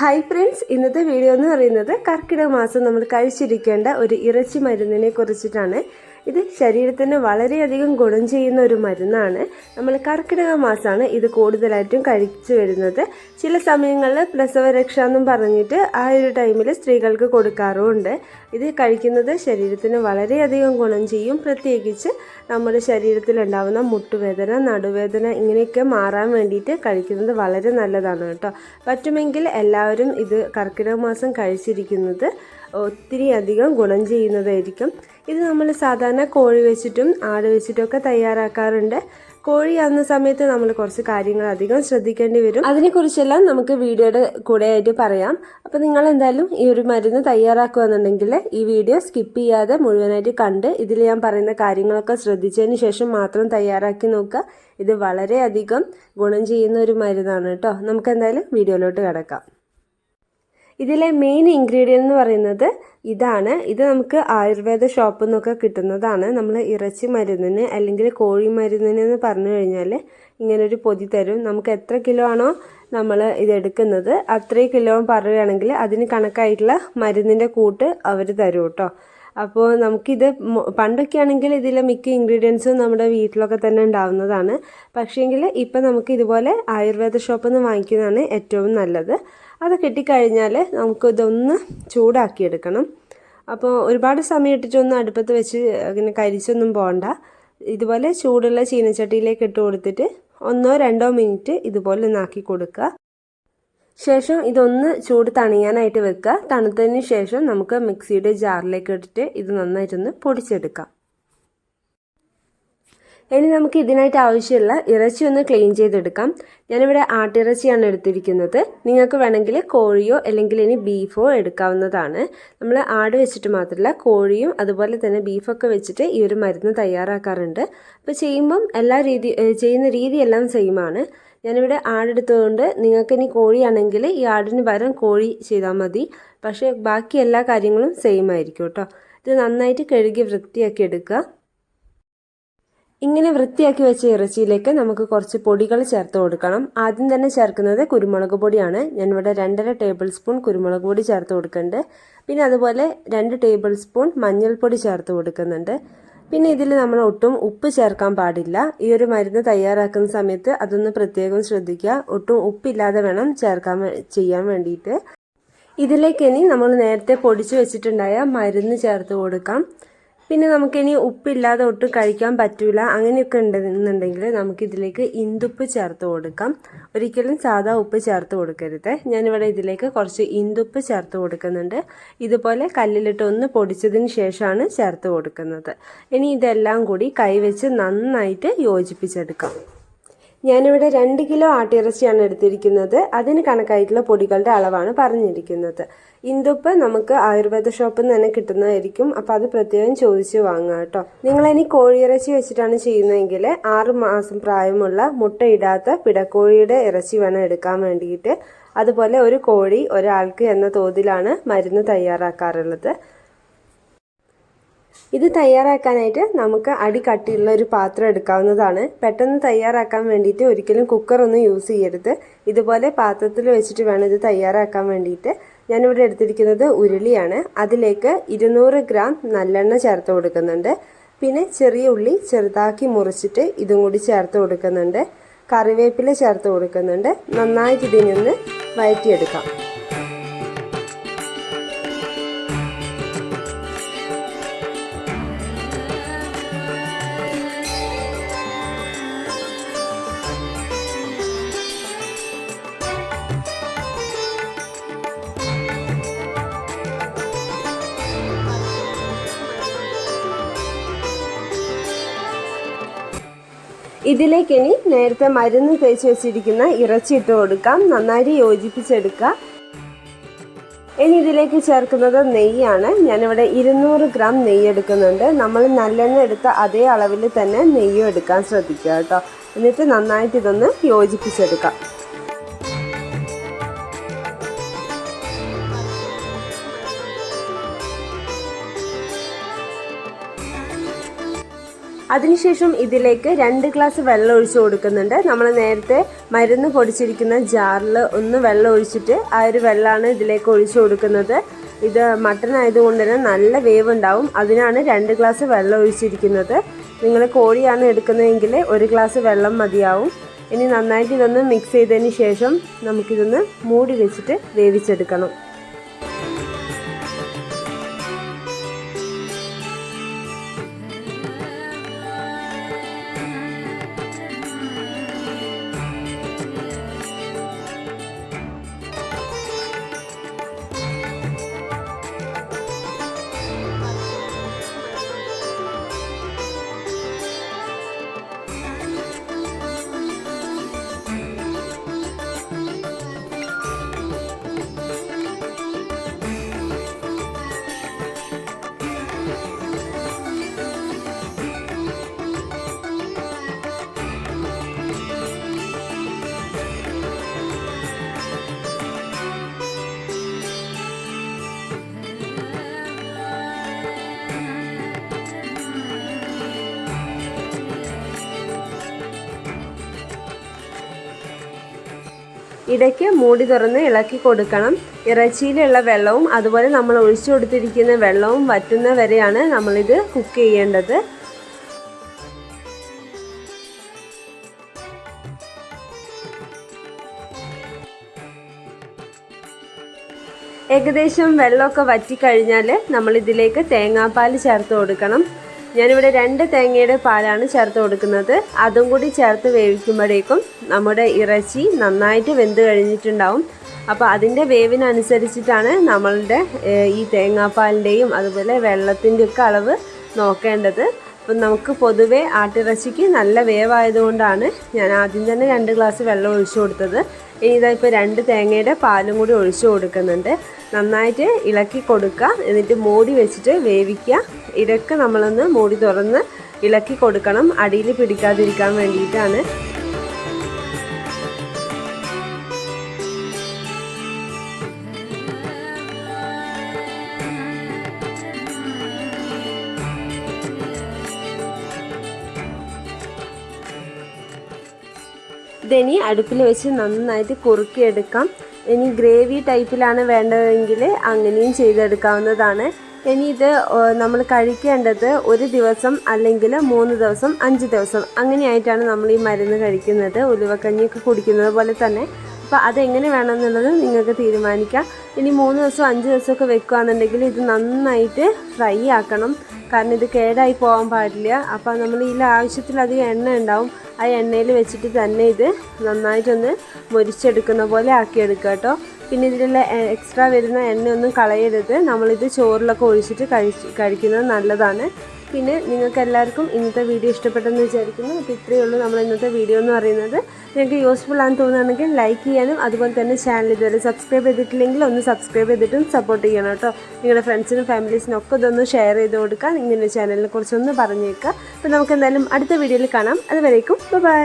Hi friends ഇന്നത്തെ video എന്ന് പറയുന്നത് കർക്കിടക മാസം നമ്മൾ കഴിച്ചിരിക്കേണ്ട ഒരു ഇറച്ചി മരുന്നിനെ കുറിച്ചിട്ടാണ്. ഇത് ശരീരത്തിന് വളരെയധികം ഗുണം ചെയ്യുന്ന ഒരു മരുന്നാണ്. നമ്മൾ കർക്കിടക മാസമാണ് ഇത് കൂടുതലായിട്ടും കഴിച്ചു വരുന്നത്. ചില സമയങ്ങളിൽ പ്രസവരക്ഷ എന്നും പറഞ്ഞിട്ട് ആ ഒരു ടൈമിൽ സ്ത്രീകൾക്ക് കൊടുക്കാറുമുണ്ട്. ഇത് കഴിക്കുന്നത് ശരീരത്തിന് വളരെയധികം ഗുണം ചെയ്യും. പ്രത്യേകിച്ച് നമ്മുടെ ശരീരത്തിൽ ഉണ്ടാകുന്ന മുട്ടുവേദന നടുവേദന ഇങ്ങനെയൊക്കെ മാറാൻ വേണ്ടിയിട്ട് കഴിക്കുന്നത് വളരെ നല്ലതാണ് കേട്ടോ. പറ്റുമെങ്കിൽ എല്ലാവരും ഇത് കർക്കിടക മാസം കഴിച്ചിരിക്കുന്നത് ഒത്തിരി അധികം ഗുണം ചെയ്യുന്നതായിരിക്കും. ഇത് നമ്മൾ സാധാരണ കോഴി വെച്ചിട്ടും ആട് വെച്ചിട്ടൊക്കെ തയ്യാറാക്കാറുണ്ട്. കോഴി ആവുന്ന സമയത്ത് നമ്മൾ കുറച്ച് കാര്യങ്ങൾ അധികം ശ്രദ്ധിക്കേണ്ടി വരും. അതിനെക്കുറിച്ചെല്ലാം നമുക്ക് വീഡിയോയുടെ കൂടെ ആയിട്ട് പറയാം. അപ്പോൾ നിങ്ങൾ എന്തായാലും ഈ ഒരു മരുന്ന് തയ്യാറാക്കുകയെന്നുണ്ടെങ്കിൽ ഈ വീഡിയോ സ്കിപ്പ് ചെയ്യാതെ മുഴുവനായിട്ട് കണ്ട് ഇതിൽ ഞാൻ പറയുന്ന കാര്യങ്ങളൊക്കെ ശ്രദ്ധിച്ചതിന് ശേഷം മാത്രം തയ്യാറാക്കി നോക്കുക. ഇത് വളരെയധികം ഗുണം ചെയ്യുന്ന ഒരു മരുന്നാണ് കേട്ടോ. നമുക്ക് എന്തായാലും വീഡിയോയിലോട്ട് കിടക്കാം. ഇതിലെ മെയിൻ ഇൻഗ്രീഡിയന്റ് എന്ന് പറയുന്നത് ഇതാണ്. ഇത് നമുക്ക് ആയുർവേദ ഷോപ്പിൽ നിന്നൊക്കെ കിട്ടുന്നതാണ്. നമ്മൾ ഇറച്ചി മരുന്നിന് അല്ലെങ്കിൽ കോഴി മരുന്നിന് എന്ന് പറഞ്ഞു കഴിഞ്ഞാൽ ഇങ്ങനൊരു പൊതി തരും. നമുക്ക് എത്ര കിലോ ആണോ നമ്മൾ ഇതെടുക്കുന്നത് അത്രയും കിലോ പറയുകയാണെങ്കിൽ അതിന് കണക്കായിട്ടുള്ള മരുന്നിന്റെ കൂട്ട് അവർ തരും കേട്ടോ. അപ്പോൾ നമുക്കിത് പണ്ടൊക്കെ ആണെങ്കിൽ ഇതിലെ മിക്ക ഇൻഗ്രീഡിയൻസും നമ്മുടെ വീട്ടിലൊക്കെ തന്നെ ഉണ്ടാവുന്നതാണ്. പക്ഷേങ്കിൽ ഇപ്പം നമുക്ക് ഇതുപോലെ ആയുർവേദ ഷോപ്പിൽ നിന്ന് വാങ്ങിക്കുന്നതാണ് ഏറ്റവും നല്ലത്. അത് കിട്ടിക്കഴിഞ്ഞാൽ നമുക്കിതൊന്ന് ചൂടാക്കിയെടുക്കണം. അപ്പോൾ ഒരുപാട് സമയം ഇട്ടിട്ടൊന്നും അടുപ്പത്ത് വെച്ച് അങ്ങനെ കരിച്ചൊന്നും പോകണ്ട ഇതുപോലെ ചൂടുള്ള ചീനച്ചട്ടിയിലേക്ക് ഇട്ട് കൊടുത്തിട്ട് ഒന്നോ രണ്ടോ മിനിറ്റ് ഇതുപോലെ ഒന്നാക്കി കൊടുക്കുക. ശേഷം ഇതൊന്ന് ചൂട് തണിയാനായിട്ട് വെക്കുക. തണുത്തതിന് ശേഷം നമുക്ക് മിക്സിയുടെ ജാറിലേക്ക് ഇട്ടിട്ട് ഇത് നന്നായിട്ടൊന്ന് പൊടിച്ചെടുക്കാം. ഇനി നമുക്ക് ഇതിനായിട്ട് ആവശ്യമുള്ള ഇറച്ചി ഒന്ന് ക്ലീൻ ചെയ്തെടുക്കാം. ഞാനിവിടെ ആട്ടിറച്ചിയാണ് എടുത്തിരിക്കുന്നത്. നിങ്ങൾക്ക് വേണമെങ്കിൽ കോഴിയോ അല്ലെങ്കിൽ ഇനി ബീഫോ എടുക്കാവുന്നതാണ്. നമ്മൾ ആട് വെച്ചിട്ട് മാത്രമല്ല കോഴിയും അതുപോലെ തന്നെ ബീഫൊക്കെ വെച്ചിട്ട് ഈ ഒരു മരുന്ന് തയ്യാറാക്കാറുണ്ട്. അപ്പോൾ ചെയ്യുമ്പം എല്ലാ രീതി ചെയ്യുന്ന രീതിയെല്ലാം സെയിമാണ് ഞാനിവിടെ ആടെടുത്തതുകൊണ്ട് നിങ്ങൾക്ക് ഇനി കോഴിയാണെങ്കിൽ ഈ ആടിന് പകരം കോഴി ചെയ്താൽ മതി. പക്ഷേ ബാക്കി എല്ലാ കാര്യങ്ങളും സെയിം ആയിരിക്കും കേട്ടോ. ഇത് നന്നായിട്ട് കഴുകി വൃത്തിയാക്കി എടുക്കുക. ഇങ്ങനെ വൃത്തിയാക്കി വെച്ച ഇറച്ചിയിലേക്ക് നമുക്ക് കുറച്ച് പൊടികൾ ചേർത്ത് കൊടുക്കണം. ആദ്യം തന്നെ ചേർക്കുന്നത് കുരുമുളക് പൊടിയാണ്. ഞാനിവിടെ രണ്ടര ടേബിൾ സ്പൂൺ കുരുമുളക് പൊടി ചേർത്ത് കൊടുക്കുന്നുണ്ട്. പിന്നെ അതുപോലെ രണ്ട് ടേബിൾ സ്പൂൺ മഞ്ഞൾപ്പൊടി ചേർത്ത് കൊടുക്കുന്നുണ്ട്. പിന്നെ ഇതിൽ നമ്മൾ ഒട്ടും ഉപ്പ് ചേർക്കാൻ പാടില്ല. ഈ ഒരു മരുന്ന് തയ്യാറാക്കുന്ന സമയത്ത് അതൊന്ന് പ്രത്യേകം ശ്രദ്ധിക്കുക. ഒട്ടും ഉപ്പില്ലാതെ വേണം ചേർക്കാൻ ചെയ്യാൻ വേണ്ടിയിട്ട്. ഇതിലേക്ക് ഇനി നമ്മൾ നേരത്തെ പൊടിച്ചു വെച്ചിട്ടുണ്ടായ മരുന്ന് ചേർത്ത് കൊടുക്കാം. പിന്നെ നമുക്കിനി ഉപ്പില്ലാതെ ഒട്ടും കഴിക്കാൻ പറ്റൂല. അങ്ങനെയൊക്കെ ഉണ്ടെന്നുണ്ടെങ്കിൽ നമുക്കിതിലേക്ക് ഇന്തുപ്പ് ചേർത്ത് കൊടുക്കാം. ഒരിക്കലും സാധാ ഉപ്പ് ചേർത്ത് കൊടുക്കരുത്. ഞാനിവിടെ ഇതിലേക്ക് കുറച്ച് ഇന്തുപ്പ് ചേർത്ത് കൊടുക്കുന്നുണ്ട്. ഇതുപോലെ കല്ലിലിട്ട് ഒന്ന് പൊടിച്ചതിന് ശേഷമാണ് ചേർത്ത് കൊടുക്കുന്നത്. ഇനി ഇതെല്ലാം കൂടി കൈവച്ച് നന്നായിട്ട് യോജിപ്പിച്ചെടുക്കാം. ഞാനിവിടെ രണ്ട് കിലോ ആട്ടിറച്ചിയാണ് എടുത്തിരിക്കുന്നത്. അതിന് കണക്കായിട്ടുള്ള പൊടികളുടെ അളവാണ് പറഞ്ഞിരിക്കുന്നത്. ഇന്തുപ്പ് നമുക്ക് ആയുർവേദ ഷോപ്പിൽ നിന്ന് തന്നെ കിട്ടുന്നതായിരിക്കും. അപ്പോൾ അത് പ്രത്യേകം ചോദിച്ച് വാങ്ങുക കേട്ടോ. ഇനി കോഴിയിറച്ചി വെച്ചിട്ടാണ് ചെയ്യുന്നതെങ്കിൽ ആറ് മാസം പ്രായമുള്ള മുട്ടയിടാത്ത പിടക്കോഴിയുടെ ഇറച്ചി വേണം എടുക്കാൻ വേണ്ടിയിട്ട്. അതുപോലെ ഒരു കോഴി ഒരാൾക്ക് എന്ന തോതിലാണ് മരുന്ന് തയ്യാറാക്കാറുള്ളത്. ഇത് തയ്യാറാക്കാനായിട്ട് നമുക്ക് അടി കട്ടിയുള്ള ഒരു പാത്രം എടുക്കാവുന്നതാണ്. പെട്ടെന്ന് തയ്യാറാക്കാൻ വേണ്ടിയിട്ട് ഒരിക്കലും കുക്കറൊന്നും യൂസ് ചെയ്യരുത്. ഇതുപോലെ പാത്രത്തിൽ വെച്ചിട്ട് വേണം ഇത് തയ്യാറാക്കാൻ വേണ്ടിയിട്ട്. ഞാനിവിടെ എടുത്തിരിക്കുന്നത് ഉരുളിയാണ്. അതിലേക്ക് ഇരുന്നൂറ് ഗ്രാം നല്ലെണ്ണ ചേർത്ത് കൊടുക്കുന്നുണ്ട്. പിന്നെ ചെറിയ ഉള്ളി ചെറുതാക്കി മുറിച്ചിട്ട് ഇതും കൂടി ചേർത്ത് കൊടുക്കുന്നുണ്ട്. കറിവേപ്പില ചേർത്ത് കൊടുക്കുന്നുണ്ട്. നന്നായിട്ട് ഇതിൽ നിന്ന് വയറ്റിയെടുക്കാം. ഇതിലേക്ക് ഇനി നേരത്തെ മരുന്ന് തേച്ച് വെച്ചിരിക്കുന്ന ഇറച്ചി ഇട്ട് കൊടുക്കാം. നന്നായി യോജിപ്പിച്ചെടുക്കുക. ഇനി ഇതിലേക്ക് ചേർക്കുന്നത് നെയ്യാണ്. ഞാനിവിടെ ഇരുന്നൂറ് ഗ്രാം നെയ്യ് എടുക്കുന്നുണ്ട്. നമ്മൾ നല്ലെണ്ണ എടുത്ത അതേ അളവിൽ തന്നെ നെയ്യും എടുക്കാൻ ശ്രദ്ധിക്കുക കേട്ടോ. എന്നിട്ട് നന്നായിട്ട് ഇതൊന്ന് യോജിപ്പിച്ചെടുക്കാം. അതിനുശേഷം ഇതിലേക്ക് രണ്ട് ഗ്ലാസ് വെള്ളം ഒഴിച്ച് കൊടുക്കുന്നുണ്ട്. നമ്മൾ നേരത്തെ മരുന്ന് പൊടിച്ചിരിക്കുന്ന ജാറിൽ ഒന്ന് വെള്ളം ഒഴിച്ചിട്ട് ആ ഒരു വെള്ളമാണ് ഇതിലേക്ക് ഒഴിച്ച് കൊടുക്കുന്നത്. ഇത് മട്ടൺ ആയതുകൊണ്ട് തന്നെ നല്ല വേവ് ഉണ്ടാവും അതിനാണ് രണ്ട് ഗ്ലാസ് വെള്ളം ഒഴിച്ചിരിക്കുന്നത്. നിങ്ങൾ കോഴിയാണ് എടുക്കുന്നതെങ്കിൽ ഒരു ഗ്ലാസ് വെള്ളം മതിയാവും. ഇനി നന്നായിട്ട് ഇതൊന്ന് മിക്സ് ചെയ്തതിന് ശേഷം നമുക്കിതൊന്ന് മൂടി വെച്ചിട്ട് വേവിച്ചെടുക്കണം. ഇടയ്ക്ക് മൂടി തുറന്ന് ഇളക്കി കൊടുക്കണം. ഇറച്ചിയിലുള്ള വെള്ളവും അതുപോലെ നമ്മൾ ഒഴിച്ചു കൊടുത്തിരിക്കുന്ന വെള്ളവും വറ്റുന്ന വരെയാണ് നമ്മളിത് കുക്ക് ചെയ്യേണ്ടത്. ഏകദേശം വെള്ളമൊക്കെ വറ്റിക്കഴിഞ്ഞാൽ നമ്മളിതിലേക്ക് തേങ്ങാപ്പാൽ ചേർത്ത് കൊടുക്കണം. ഞാനിവിടെ രണ്ട് തേങ്ങയുടെ പാലാണ് ചേർത്ത് കൊടുക്കുന്നത്. അതും കൂടി ചേർത്ത് വേവിക്കുമ്പോഴേക്കും നമ്മുടെ ഇറച്ചി നന്നായിട്ട് വെന്ത് കഴിഞ്ഞിട്ടുണ്ടാവും. അപ്പോൾ അതിന്റെ വേവിനനുസരിച്ചിട്ടാണ് നമ്മളുടെ ഈ തേങ്ങാപ്പാലിന്റെയും അതുപോലെ വെള്ളത്തിന്റെയൊക്കെ അളവ് നോക്കേണ്ടത്. അപ്പം നമുക്ക് പൊതുവേ ആട്ടിറച്ചിക്ക് നല്ല വേവായതുകൊണ്ടാണ് ഞാൻ ആദ്യം തന്നെ രണ്ട് ഗ്ലാസ് വെള്ളം ഒഴിച്ചു കൊടുത്തത്. ഇനി ഇതാ ഇപ്പോൾ രണ്ട് തേങ്ങയുടെ പാലും കൂടി ഒഴിച്ചു കൊടുക്കുന്നുണ്ട്. നന്നായിട്ട് ഇളക്കി കൊടുക്കുക. എന്നിട്ട് മൂടി വെച്ചിട്ട് വേവിക്കുക. ഇടയ്ക്ക് നമ്മളൊന്ന് മൂടി തുറന്ന് ഇളക്കി കൊടുക്കണം. അടിയിൽ പിടിക്കാതിരിക്കാൻ വേണ്ടിയിട്ടാണ്. ഇതിനി അടുപ്പിൽ വെച്ച് നന്നായിട്ട് കുറുക്കിയെടുക്കാം. ഇനി ഗ്രേവി ടൈപ്പിലാണ് വേണ്ടതെങ്കിൽ അങ്ങനെയും ചെയ്തെടുക്കാവുന്നതാണ്. ഇനി ഇത് നമ്മൾ കഴിക്കേണ്ടത് ഒരു ദിവസം അല്ലെങ്കിൽ മൂന്ന് ദിവസം അഞ്ച് ദിവസം അങ്ങനെയായിട്ടാണ് നമ്മൾ ഈ മരുന്ന് കഴിക്കുന്നത്. ഉലുവക്കഞ്ഞിയൊക്കെ കുടിക്കുന്നത് പോലെ തന്നെ. അപ്പോൾ അതെങ്ങനെ വേണമെന്നുള്ളത് നിങ്ങൾക്ക് തീരുമാനിക്കാം. ഇനി മൂന്ന് ദിവസം അഞ്ച് ദിവസമൊക്കെ വെക്കുകയാണെന്നുണ്ടെങ്കിൽ ഇത് നന്നായിട്ട് ഫ്രൈ ആക്കണം. കാരണം ഇത് കേടായി പോകാൻ പാടില്ല. അപ്പോൾ നമ്മൾ ഇതിൽ ആവശ്യത്തിലധികം എണ്ണ ഉണ്ടാവും. ആ എണ്ണയിൽ വെച്ചിട്ട് തന്നെ ഇത് നന്നായിട്ടൊന്ന് മുരിച്ചെടുക്കുന്ന പോലെ ആക്കിയെടുക്കുക കേട്ടോ. പിന്നെ ഇതിലുള്ള എക്സ്ട്രാ വരുന്ന എണ്ണയൊന്നും കളയരുത്. നമ്മളിത് ചോറിലൊക്കെ ഒഴിച്ചിട്ട് കഴിച്ച് കഴിക്കുന്നത് നല്ലതാണ്. പിന്നെ നിങ്ങൾക്ക് എല്ലാവർക്കും ഇന്നത്തെ വീഡിയോ ഇഷ്ടപ്പെട്ടെന്ന് വിചാരിക്കുന്നു. അപ്പോൾ ഇത്രയേ ഉള്ളൂ നമ്മൾ ഇന്നത്തെ വീഡിയോ എന്ന് പറയുന്നത്. നിങ്ങൾക്ക് യൂസ്ഫുൾ ആണെന്ന് തോന്നുകയാണെങ്കിൽ ലൈക്ക് ചെയ്യാനും അതുപോലെ തന്നെ ചാനൽ ഇതുവരെ സബ്സ്ക്രൈബ് ചെയ്തിട്ടില്ലെങ്കിൽ ഒന്ന് സബ്സ്ക്രൈബ് ചെയ്തിട്ടും സപ്പോർട്ട് ചെയ്യണം കേട്ടോ. നിങ്ങളുടെ ഫ്രണ്ട്സിനും ഫാമിലീസിനും ഒക്കെ ഇതൊന്ന് ഷെയർ ചെയ്ത് കൊടുക്കുക. ഇങ്ങനെ ചാനലിനെ കുറിച്ചൊന്ന് പറഞ്ഞേക്കുക. അപ്പോൾ നമുക്ക് എന്തായാലും അടുത്ത വീഡിയോയിൽ കാണാം. അതുവരേക്കും ബൈ